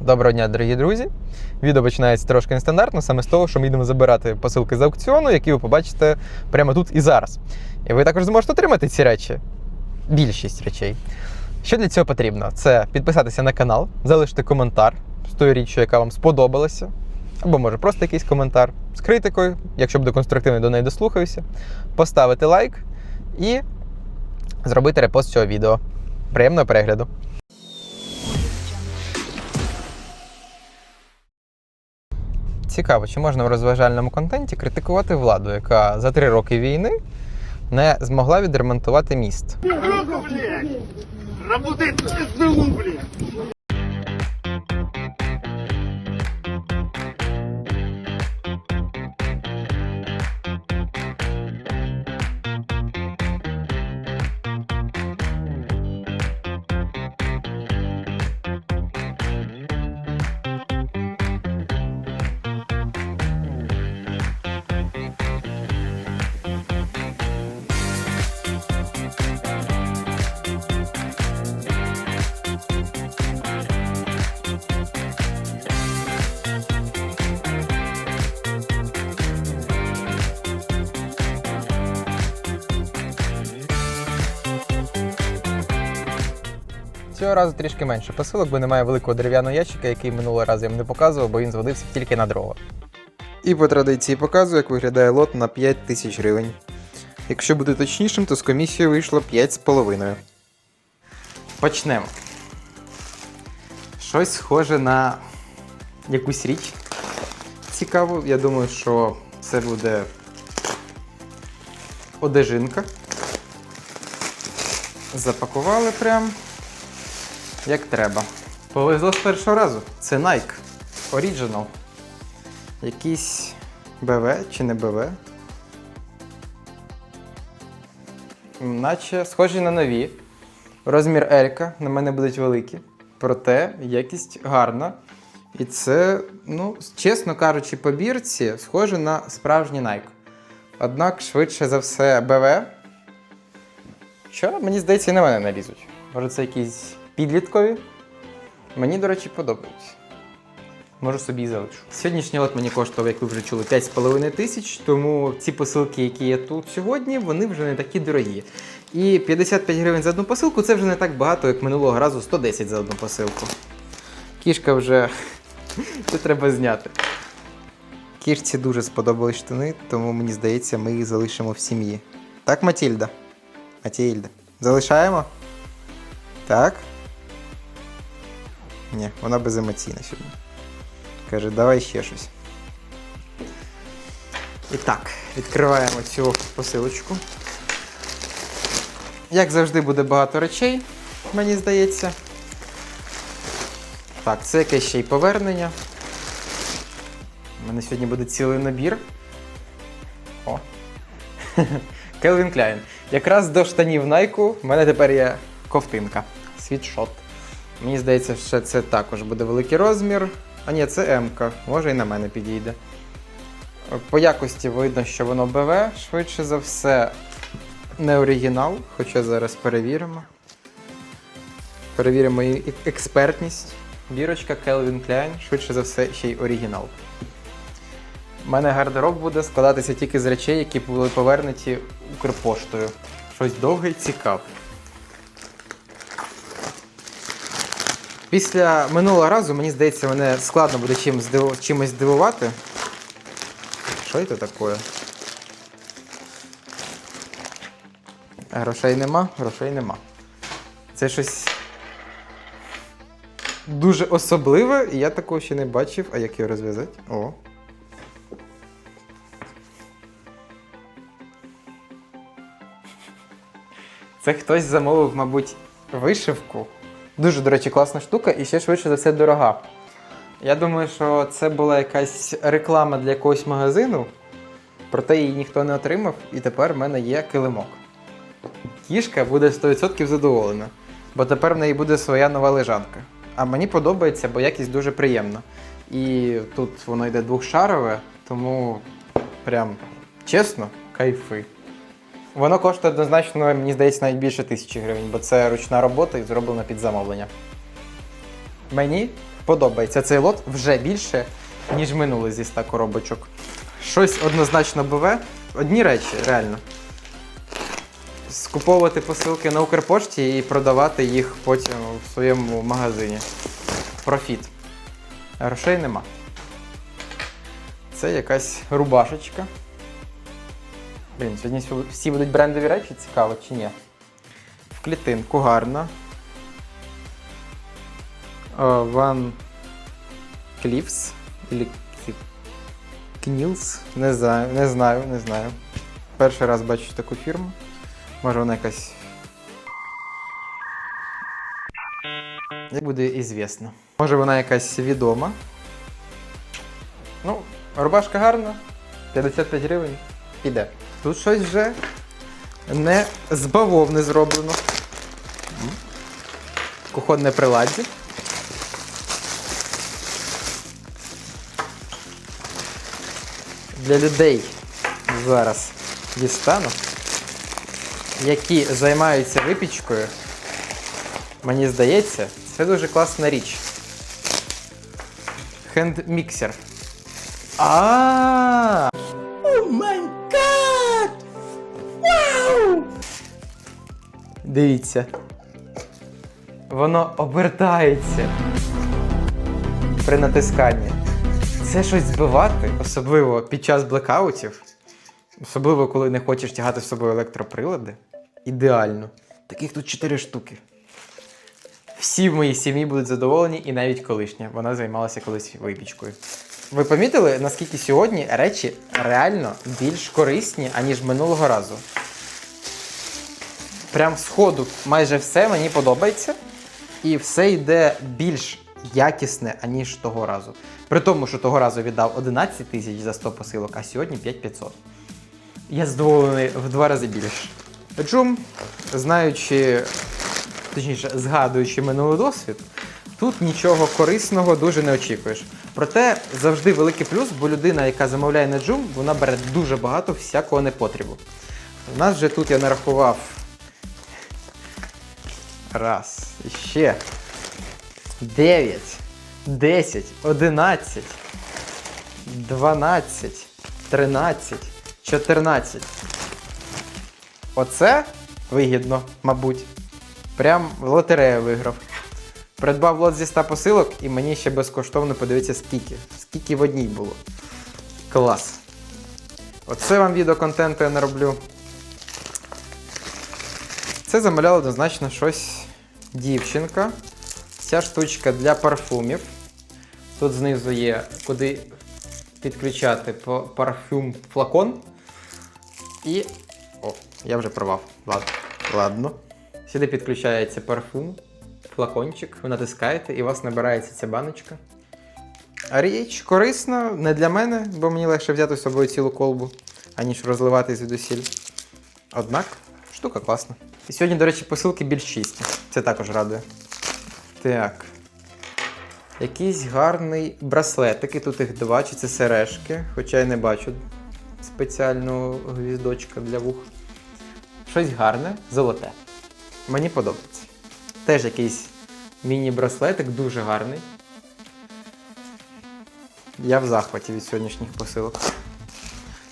Доброго дня, дорогі друзі. Відео починається трошки нестандартно, саме з того, що ми йдемо забирати посилки з аукціону, які ви побачите прямо тут і зараз. І ви також зможете отримати ці речі. Більшість речей. Що для цього потрібно? Це підписатися на канал, залишити коментар з тою річчю, яка вам сподобалася. Або може просто якийсь коментар з критикою, якщо буде конструктивний, до неї дослухаюся. Поставити лайк і зробити репост цього відео. Приємного перегляду! Цікаво, чи можна в розважальному контенті критикувати владу, яка за три роки війни не змогла відремонтувати міст. Цього разу трішки менше посилок, бо немає великого дерев'яного ящика, який минулого разу я вам не показував, бо він зводився тільки на дрова. І по традиції показую, як виглядає лот на 5 тисяч гривень. Якщо бути точнішим, то з комісією вийшло 5,5. Почнемо. Щось схоже на якусь річ. Цікаво, я думаю, що це буде одежинка. Запакували прям як треба. Повезло з першого разу. Це Nike Original. Якийсь БВ чи не БВ. Наче схожі на нові. Розмір Елька на мене будуть великі. Проте якість гарна. І це, ну, чесно кажучи, по бірці схоже на справжній Nike. Однак, швидше за все, БВ. Що, мені здається, і на мене не лізуть. Може, це якісь підліткові. Мені, до речі, подобаються. Можу собі і залишу. Сьогоднішній лот мені коштував, як ви вже чули, 5,5 тисяч, тому ці посилки, які є тут сьогодні, вони вже не такі дорогі. І 55 гривень за одну посилку це вже не так багато, як минулого разу 110 за одну посилку. Кішка вже це треба зняти. Кішці дуже сподобались штани, тому мені здається, ми їх залишимо в сім'ї. Так, Матільда? Матільда. Залишаємо? Так? Ні, вона беземоційна сьогодні. Каже, давай ще щось. І так, відкриваємо цю посилочку. Як завжди, буде багато речей, мені здається. Так, це якесь ще й повернення. У мене сьогодні буде цілий набір. О. Келвін Кляйн. Якраз до штанів Найку в мене тепер є ковтинка. Світшот. Мені здається, що це також буде великий розмір. А ні, це М-ка. Може і на мене підійде. По якості видно, що воно БВ, швидше за все, не оригінал, хоча зараз перевіримо. Перевіримо її експертність. Бірочка Calvin Klein, швидше за все, ще й оригінал. У мене гардероб буде складатися тільки з речей, які були повернуті Укрпоштою. Щось довге і цікаве. Після минулого разу, мені здається, мене складно буде чимось здивувати. Що це таке? Грошей нема, грошей нема. Це щось дуже особливе, і я такого ще не бачив. А як його розв'язати? О. Це хтось замовив, мабуть, вишивку. Дуже, до речі, класна штука і ще швидше за все дорога. Я думаю, що це була якась реклама для якогось магазину, проте її ніхто не отримав, і тепер в мене є килимок. Кішка буде 100% задоволена, бо тепер в неї буде своя нова лежанка. А мені подобається, бо якість дуже приємна. І тут воно йде двохшарове, тому прям чесно, кайфи. Воно коштує однозначно, мені здається, навіть більше тисячі гривень, бо це ручна робота і зроблена під замовлення. Мені подобається цей лот вже більше, ніж минулий зі 100 коробочок. Щось однозначно биве. Одні речі, реально. Скуповувати посилки на Укрпошті і продавати їх потім в своєму магазині. Профіт. Грошей нема. Це якась рубашечка. Блін, сьогодні всі- будуть брендові речі, цікаво чи ні. В клітинку гарно. Ван Кліфс. Или Кнілс. Не знаю, не знаю, не знаю. Перший раз бачу таку фірму. Може вона якась. Як буде ізвісно. Може вона якась відома. Ну, рубашка гарна. 55 гривень. Піде. Тут щось вже не з бавовни зроблено. Кухонне приладдя. Для людей зараз дістану, які займаються випічкою. Мені здається, це дуже класна річ. Хендміксер. А. О Дивіться. Воно обертається при натисканні. Це щось збивати, особливо під час блекаутів, особливо коли не хочеш тягати з собою електроприлади. Ідеально. Таких тут 4 штуки. Всі в моїй сім'ї будуть задоволені, і навіть колишня. Вона займалася колись випічкою. Ви помітили, наскільки сьогодні речі реально більш корисні, аніж минулого разу. Прям з ходу майже все мені подобається. І все йде більш якісне, аніж того разу. При тому, що того разу віддав 11 тисяч за 100 посилок, а сьогодні 5500. Я задоволений в два рази більше. Джум, знаючи, точніше, згадуючи минулий досвід, тут нічого корисного дуже не очікуєш. Проте завжди великий плюс, бо людина, яка замовляє на Joom, вона бере дуже багато всякого непотребу. У нас же тут я нарахував. Раз. Ще. 9, 10, 11, 12, 13, 14. Оце вигідно, мабуть. Прям в лотерею виграв. Придбав лот зі 100 посилок і мені ще безкоштовно подивитися скільки. Скільки в одній було. Клас. Оце вам відеоконтенту я нароблю. Це замовляла однозначно щось дівчинка. Ця штучка для парфумів. Тут знизу є куди підключати парфюм флакон. І. О, я вже порвав. Ладно. Ладно. Сюди підключається парфюм, флакончик, ви натискаєте і у вас набирається ця баночка. А річ корисна не для мене, бо мені легше взяти з собою цілу колбу, аніж розливати звідусіль. Однак, штука класна. І сьогодні, до речі, посилки більш чисті. Це також радує. Так. Якийсь гарний браслетики. Тут їх два, чи це сережки, хоча я не бачу спеціального гвіздочка для вух. Щось гарне, золоте. Мені подобається. Теж якийсь міні-браслетик, дуже гарний. Я в захваті від сьогоднішніх посилок.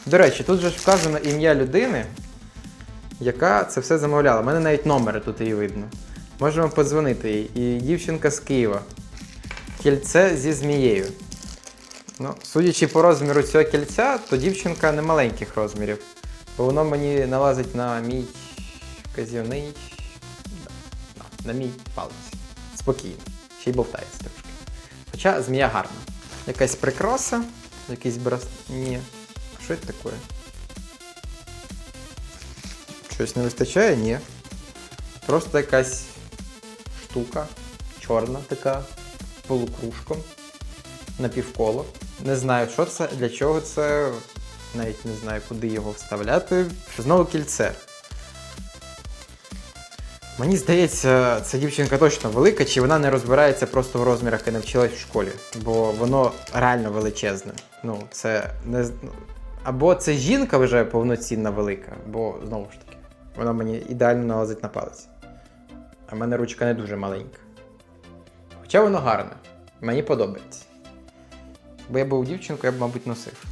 До речі, тут же ж вказано ім'я людини, яка це все замовляла. У мене навіть номери тут її видно. Можемо подзвонити їй. І дівчинка з Києва. Кільце зі змією. Ну, судячи по розміру цього кільця, то дівчинка не маленьких розмірів. Бо воно мені налазить на мій вказівний. да, На мій палець. Спокійно. Ще й бовтається трошки. Хоча змія гарна. Якась прикраса, якийсь брас. Ні. Що це таке? Щось не вистачає? Ні. Просто якась штука, чорна така, полукружком, напівколо. Не знаю, що це, для чого це, навіть не знаю, куди його вставляти. Знову кільце. Мені здається, ця дівчинка точно велика, чи вона не розбирається просто в розмірах і не вчилась в школі, бо воно реально величезне. Ну, це не ну, або це жінка вже повноцінна велика, бо знову ж таки, вона мені ідеально налазить на палець. А в мене ручка не дуже маленька. Хоча воно гарне. Мені подобається. Бо я був дівчинкою, я б, мабуть, носив.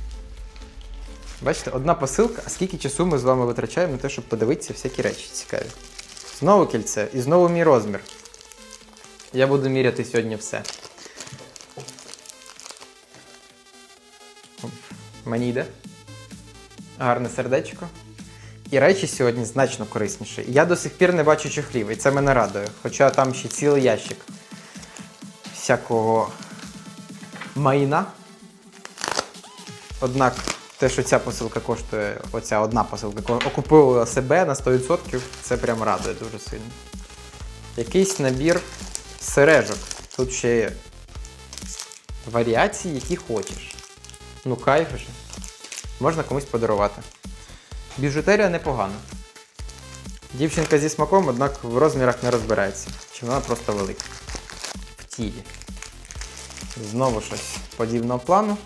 Бачите, одна посилка, а скільки часу ми з вами витрачаємо на те, щоб подивитися всякі речі цікаві. Знову кільце і знову мій розмір. Я буду міряти сьогодні все. Мені йде. Гарне сердечко. І речі сьогодні значно корисніші. Я до сих пір не бачу чохлів, і це мене радує. Хоча там ще цілий ящик всякого майна. Однак те, що ця посилка коштує, оця одна посилка окупила себе на 100%, це прям радує дуже сильно. Якийсь набір сережок. Тут ще є варіації, які хочеш. Ну, кайф же. Можна комусь подарувати. Біжутерія непогана. Дівчинка зі смаком, однак в розмірах не розбирається. Чи вона просто велика. В тілі. Знову щось подібного плану.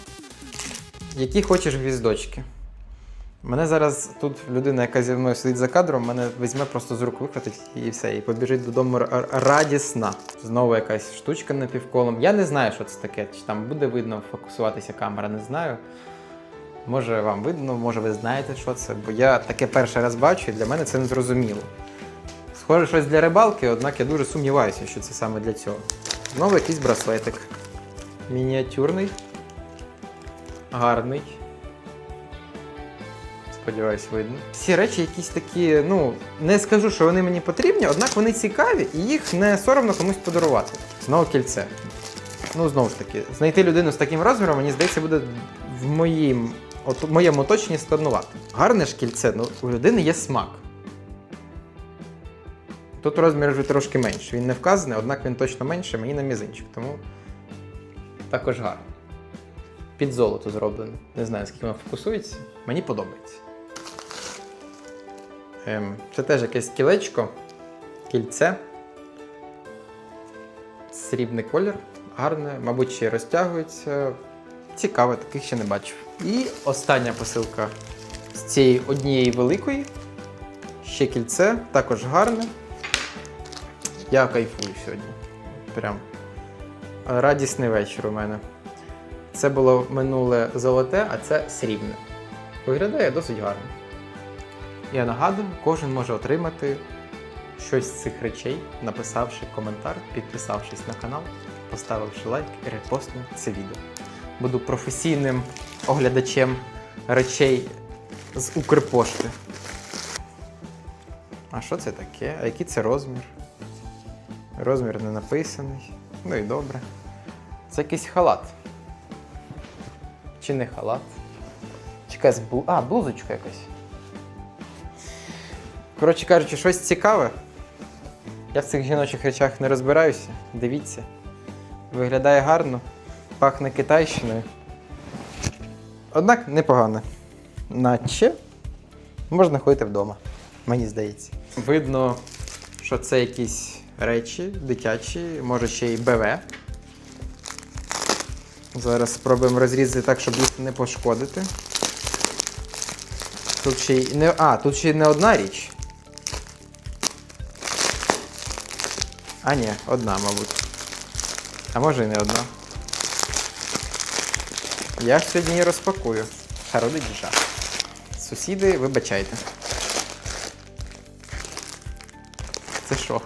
Які хочеш гвіздочки. Мене зараз тут людина, яка зі мною сидить за кадром, мене візьме просто з рук вихватить і все, і побіжить додому радісна. Знову якась штучка напівколом. Я не знаю, що це таке. Чи там буде видно фокусуватися камера, не знаю. Може вам видно, може ви знаєте, що це, бо я таке перший раз бачу, і для мене це не зрозуміло. Схоже, щось для рибалки, однак я дуже сумніваюся, що це саме для цього. Знову якийсь браслетик. Мініатюрний. Гарний. Сподіваюсь, видно. Всі речі якісь такі, ну, не скажу, що вони мені потрібні, однак вони цікаві і їх не соромно комусь подарувати. Знову кільце. Ну, знову ж таки, знайти людину з таким розміром, мені здається, буде в моїм, от, в моєму оточенні складнувати. Гарне ж кільце, ну, у людини є смак. Тут розмір вже трошки менший. Він не вказаний, однак він точно менший, мені на мізинчик, тому також гарно. Під золото зроблено. Не знаю, скільки воно фокусується. Мені подобається. Ем, це теж якесь кілечко, кільце. Срібний колір. Гарне, мабуть, ще й розтягується. Цікаве, таких ще не бачив. І остання посилка з цієї однієї великої. Ще кільце, також гарне. Я кайфую сьогодні. Прям радісний вечір у мене. Це було минуле золоте, а це срібне. Виглядає досить гарно. Я нагадую, кожен може отримати щось з цих речей, написавши коментар, підписавшись на канал, поставивши лайк і репостнув це відео. Буду професійним оглядачем речей з Укрпошти. А що це таке? А який це розмір? Розмір не написаний. Ну і добре. Це якийсь халат. Чи не халат? Якась бу... А, блузочка якась. Коротше кажучи, щось цікаве. Я в цих жіночих речах не розбираюся. Дивіться. Виглядає гарно, пахне китайщиною. Однак непогано. Наче можна ходити вдома, мені здається. Видно, що це якісь речі дитячі, може ще й БВ. Зараз спробуємо розрізати так, щоб їх не пошкодити. Тут ще й не. А, тут ще й не одна річ. А, ні, одна, мабуть. А може і не одна. Я ж сьогодні її розпакую. Хародить жах. Сусіди, вибачайте. Це що?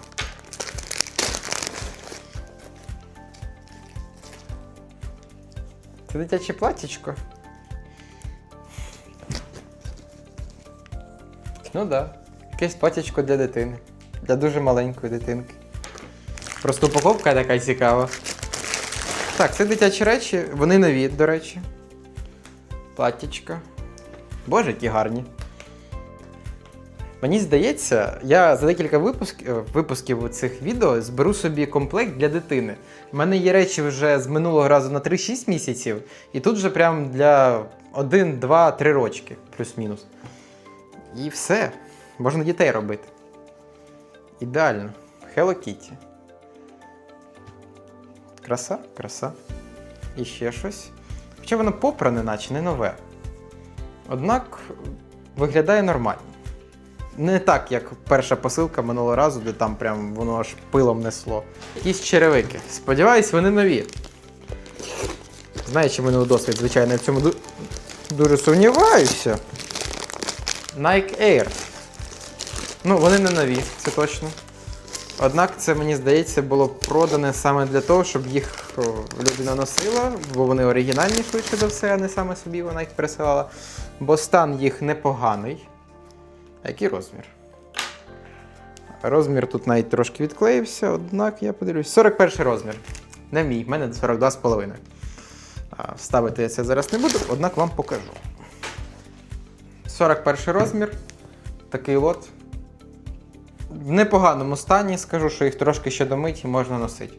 Це дитяче платічко. Ну да. Якесь платічко для дитини. Для дуже маленької дитинки. Просто упаковка така цікава. Так, це дитячі речі, вони нові, до речі. Платтячка. Боже, які гарні. Мені здається, я за декілька випусків, випусків цих відео зберу собі комплект для дитини. У мене є речі вже з минулого разу на 3-6 місяців, і тут вже прям для 1, 2, 3 рочки, плюс-мінус. І все. Можна дітей робити. Ідеально. Hello Kitty. Краса, краса. І ще щось. Хоча воно попране, наче не нове. Однак виглядає нормально. Не так, як перша посилка минулого разу, де там прям воно аж пилом несло. Якісь черевики. Сподіваюсь, вони нові. Знаючи мене досвід, звичайно, я в цьому ду- дуже сумніваюся. Nike Air. Ну, вони не нові, це точно. Однак це, мені здається, було продане саме для того, щоб їх людина носила, бо вони оригінальні, швидше за все, а не саме собі вона їх присилала. Бо стан їх непоганий. А який розмір? Розмір тут навіть трошки відклеївся, однак я подивлюсь. 41 розмір. Не мій, в мене 42,5. А, Вставити я це зараз не буду, однак вам покажу. 41 розмір. Такий лот. В непоганому стані, скажу, що їх трошки ще домить і можна носити.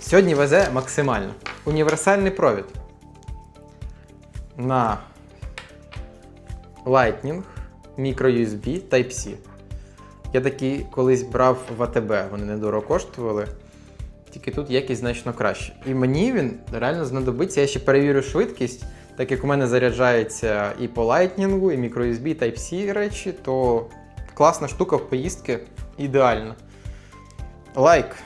Сьогодні везе максимально. Універсальний провід. На Lightning, microUSB Type-C. Я такі колись брав в АТБ, вони недорого коштували. Тільки тут якість значно краще. І мені він реально знадобиться. Я ще перевірю швидкість, так як у мене заряджається і по Lightning, і microUSB, Type-C речі, то класна штука в поїздки ідеально. Лайк.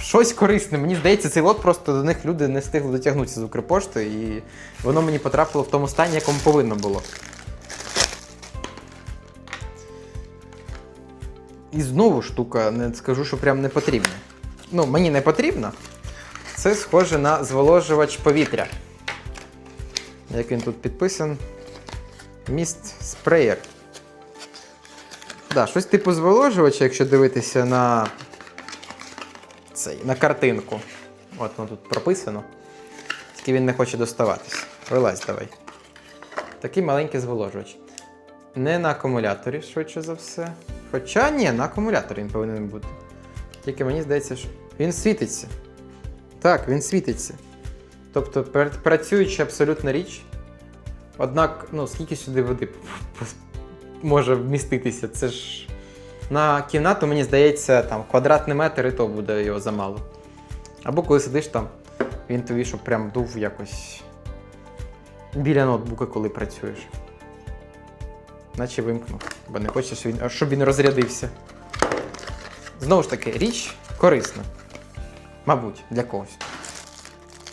Щось корисне. Мені здається, цей лот просто до них люди не встигли дотягнутися з Укрпошти, і воно мені потрапило в тому стані, якому повинно було. І знову штука, не скажу, що прям не потрібна. Ну, мені не потрібно. Це схоже на зволожувач повітря. Як він тут підписан? Міст спреєр. Да, щось типу зволожувача, якщо дивитися на цей, на картинку. От воно тут прописано. Тільки він не хоче доставатись. Вилазь давай. Такий маленький зволожувач. Не на акумуляторі, швидше за все. Хоча ні, на акумуляторі він повинен бути. Тільки мені здається, що він світиться. Так, він світиться. Тобто пр- працююча абсолютна річ. Однак, ну, скільки сюди води може вміститися? Це ж на кімнату, мені здається, там квадратний метр і то буде його замало. Або коли сидиш там, він тобі, щоб прям дув якось біля ноутбука, коли працюєш. Наче вимкнув, бо не хочеш, щоб він розрядився. Знову ж таки, річ корисна. Мабуть, для когось.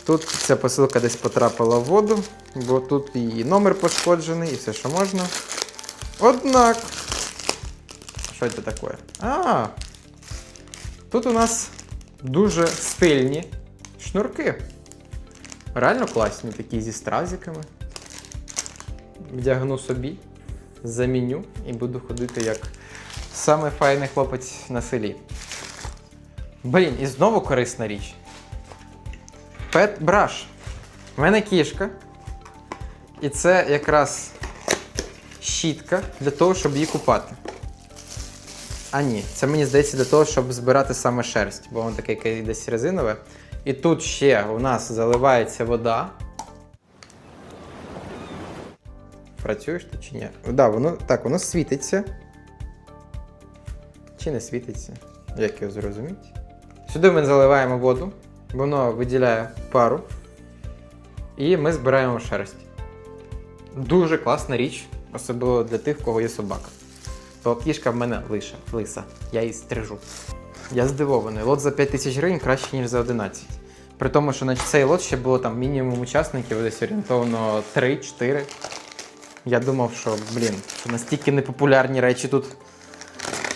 Тут ця посилка десь потрапила в воду, бо тут і номер пошкоджений, і все, що можна. Однак. Що це таке? А. Тут у нас дуже стильні шнурки. Реально класні, такі зі стразиками. Вдягну собі, заміню і буду ходити як саме файний хлопець на селі. Блін, і знову корисна річ. Pet Brush. У мене кішка. І це якраз щітка для того, щоб її купати. А ні, це мені здається для того, щоб збирати саме шерсть, бо воно таке десь резинове. І тут ще у нас заливається вода. Працюєш ти чи ні? Да, воно, так, воно світиться. Чи не світиться? Як його зрозуміти? Сюди ми заливаємо воду, воно виділяє пару. І ми збираємо шерсть. Дуже класна річ, особливо для тих, в кого є собака. То кішка в мене лиша, лиса. Я її стрижу. Я здивований. Лот за 5 тисяч гривень краще, ніж за 11. При тому, що на цей лот ще було там мінімум учасників, десь орієнтовно 3-4. Я думав, що, блін, що настільки непопулярні речі тут,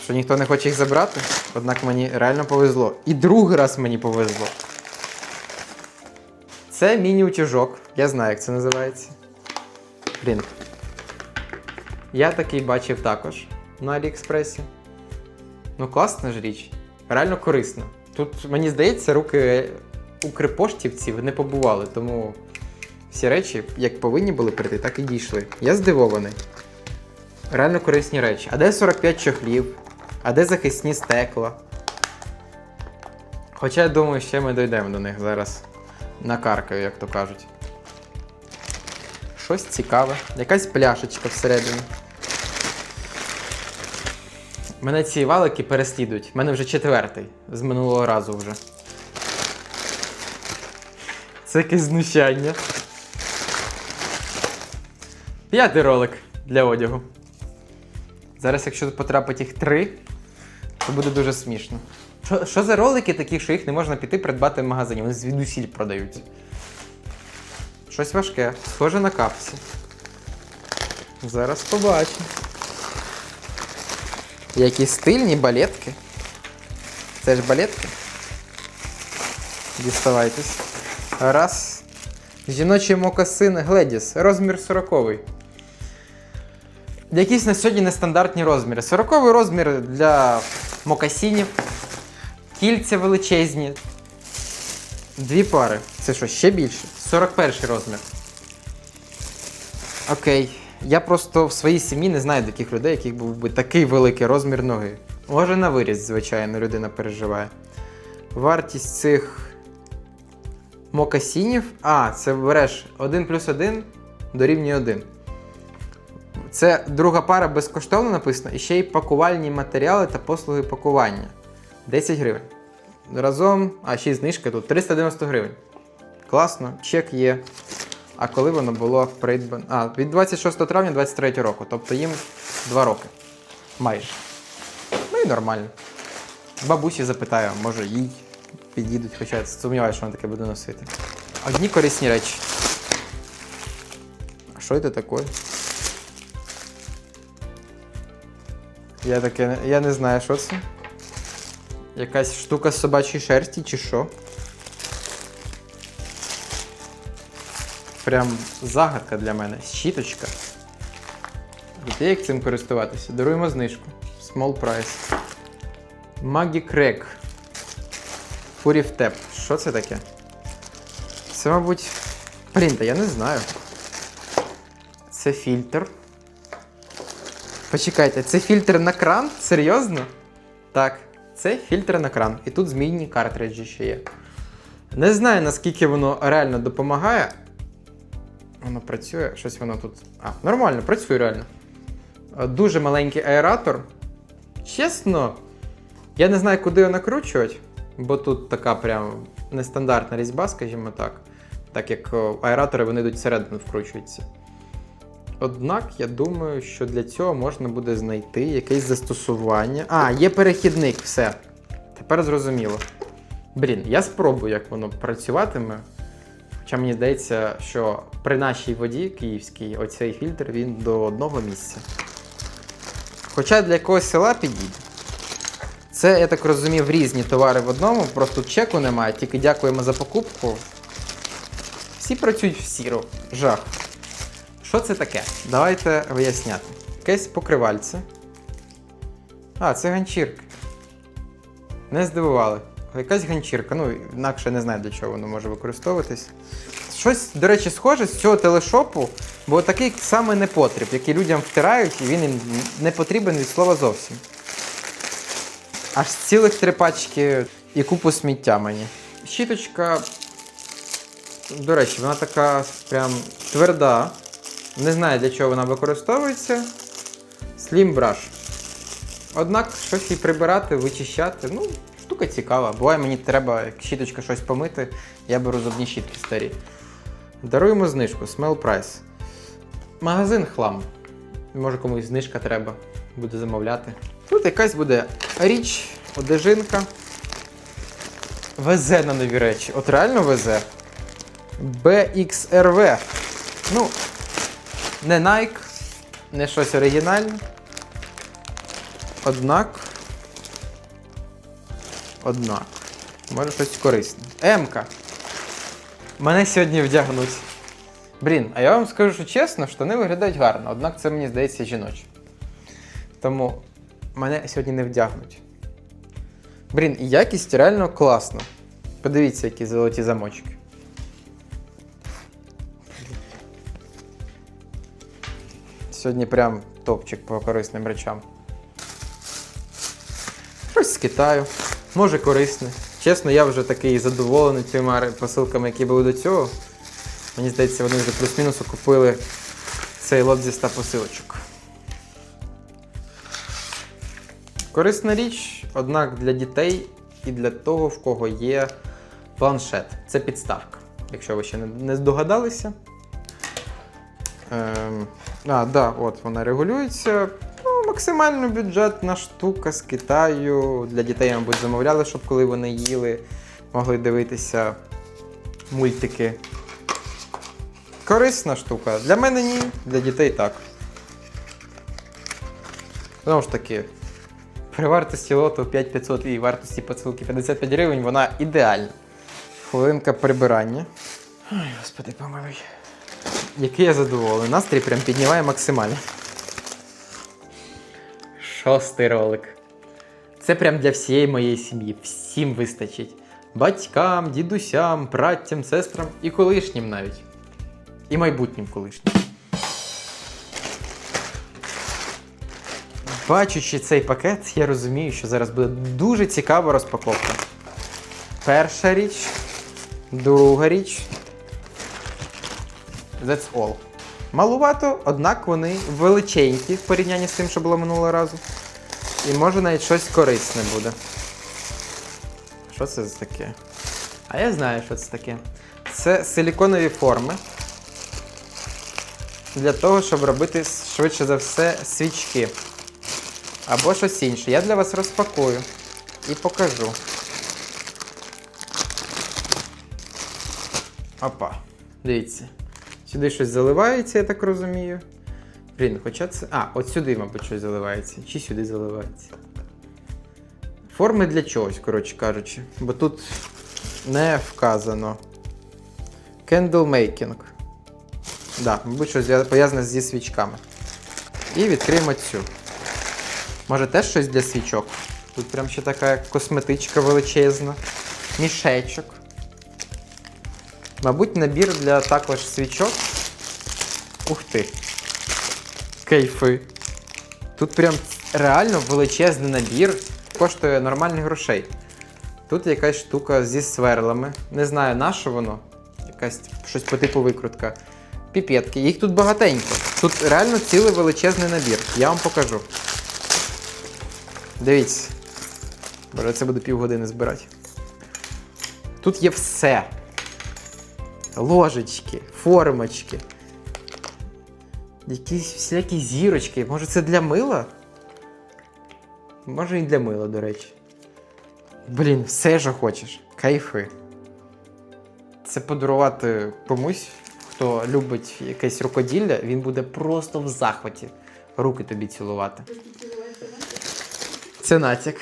що ніхто не хоче їх забрати. Однак мені реально повезло. І другий раз мені повезло. Це міні-утюжок. Я знаю, як це називається. Блін. Я такий бачив також на Аліекспресі. Ну, класна ж річ. Реально корисна. Тут, мені здається, руки укрпоштівців не побували, тому всі речі, як повинні були прийти, так і дійшли. Я здивований. Реально корисні речі. А де 45 чохлів? А де захисні стекла? Хоча я думаю, ще ми дійдемо до них зараз. Накаркаю, як то кажуть. Щось цікаве. Якась пляшечка всередині. Мене ці валики переслідують. У мене вже четвертий. З минулого разу вже. Це якесь знущання. П'ятий ролик для одягу. Зараз, якщо потрапить їх три, то буде дуже смішно. Що, що за ролики такі, що їх не можна піти придбати в магазині? Вони звідусіль продаються. Щось важке, схоже на капці. Зараз побачимо. Які стильні балетки. Це ж балетки. Діставайтесь. Раз. Жіночий мокасин Гледіс. Розмір 40. Якісь на сьогодні нестандартні розміри. 40 розмір для мокасінів. Кільця величезні. Дві пари. Це що, ще більше? 41 розмір. Окей. Я просто в своїй сім'ї не знаю таких людей, яких був би такий великий розмір ноги. Може на виріст, звичайно, людина переживає. Вартість цих мокасінів. А, це береш 1 плюс 1 дорівнює 1. Це друга пара безкоштовно написано, і ще й пакувальні матеріали та послуги пакування. 10 гривень. Разом, а ще й знижка тут 390 гривень. Класно, чек є. А коли воно було придбано? А, від 26 травня 23 року. Тобто їм 2 роки. Майже. Ну і нормально. Бабусі запитаю, може їй підійдуть, хоча я сумніваюся, що вона таке буде носити. Одні корисні речі. А що це таке? Я таке. Я не знаю, що це. Якась штука з собачої шерсті чи що. Прям загадка для мене. Щіточка. Є як цим користуватися? Даруємо знижку. Small price. Magic Crack. Furif Tap. Що це таке? Це, мабуть. Блін, та я не знаю. Це фільтр. Почекайте, це фільтр на кран? Серйозно? Так, це фільтр на кран. І тут змійні картриджі ще є. Не знаю, наскільки воно реально допомагає. Воно працює, щось воно тут. А, нормально, працює реально. Е, Дуже маленький аератор. Чесно, я не знаю, куди його накручувати, бо тут така прям нестандартна різьба, скажімо так. Так як аератори вони йдуть всередину вкручуються. Однак я думаю, що для цього можна буде знайти якесь застосування. А, є перехідник, все. Тепер зрозуміло. Блін, я спробую, як воно працюватиме. Хоча мені здається, що при нашій воді київській оцей фільтр він до одного місця. Хоча для якогось села підійде. Це, я так розумів, різні товари в одному, просто чеку немає, тільки дякуємо за покупку. Всі працюють в сіру. Жах. Що це таке? Давайте виясняти. Якесь покривальце. А, це ганчірка. Не здивували. Якась ганчірка, ну, інакше не знаю, для чого воно може використовуватись. Щось, до речі, схоже з цього телешопу, бо такий самий непотріб, який людям втирають, і він їм не потрібен від слова зовсім. Аж цілих три пачки і купу сміття мені. Щіточка, до речі, вона така прям тверда. Не знаю, для чого вона використовується. Slim Brush. Однак щось їй прибирати, вичищати. Ну, штука цікава. Буває, мені треба, як щіточка щось помити, я беру зубні щітки старі. Даруємо знижку, Smell Price. Магазин хлам. Може комусь знижка треба, буде замовляти. Тут якась буде річ, одежинка. Везе на нові речі. От реально везе. BXRV. Ну, не Nike, не щось оригінальне. Однак. Однак. Може щось корисне. М-ка. Мене сьогодні вдягнуть. Блін, а я вам скажу що чесно, штани виглядають гарно, однак це мені здається жіночі. Тому мене сьогодні не вдягнуть. Блін, і якість реально класна. Подивіться, які золоті замочки. Сьогодні прям топчик по корисним речам. Щось з Китаю. Може корисне. Чесно, я вже такий задоволений цими посилками, які були до цього. Мені здається, вони вже плюс-мінус окупили цей лот зі 100 посилочок. Корисна річ, однак для дітей і для того, в кого є планшет. Це підставка. Якщо ви ще не, не здогадалися. Ем, а, да, от вона регулюється. Максимально бюджетна штука з Китаю. Для дітей, мабуть, замовляли, щоб коли вони їли, могли дивитися мультики. Корисна штука. Для мене ні, для дітей так. Знову ж таки, при вартості лоту 5500 і вартості посилки 55 гривень вона ідеальна. Хвилинка прибирання. Ой, господи, помилуй. Який я задоволений. Настрій прям піднімає максимально. Шостий ролик. Це прям для всієї моєї сім'ї. Всім вистачить. Батькам, дідусям, браттям, сестрам і колишнім навіть. І майбутнім колишнім. Бачучи цей пакет, я розумію, що зараз буде дуже цікава розпаковка. Перша річ, друга річ. That's all. Малувато, однак вони величенькі в порівнянні з тим, що було минулого разу. І може навіть щось корисне буде. Що це за таке? А я знаю, що це таке. Це силіконові форми. Для того, щоб робити швидше за все свічки. Або щось інше. Я для вас розпакую і покажу. Опа. Дивіться. Сюди щось заливається, я так розумію. Блін, хоча це. А, от сюди, мабуть, щось заливається. Чи сюди заливається. Форми для чогось, коротше кажучи. Бо тут не вказано. Candle making. Да, мабуть, щось пов'язане зі свічками. І відкриємо цю. Може теж щось для свічок? Тут прям ще така косметичка величезна. Мішечок. Мабуть, набір для також свічок. Ух ти. Кайфи. Тут прям реально величезний набір. Коштує нормальних грошей. Тут якась штука зі сверлами. Не знаю, на що воно. Якась щось по типу викрутка. Піпетки. Їх тут багатенько. Тут реально цілий величезний набір. Я вам покажу. Дивіться. Боже, це буде півгодини збирати. Тут є все. Ложечки, формочки. Якісь всякі зірочки. Може це для мила? Може і для мила, до речі. Блін, все що хочеш. Кайфи. Це подарувати комусь, хто любить якесь рукоділля, він буде просто в захваті. Руки тобі цілувати. Це натяк.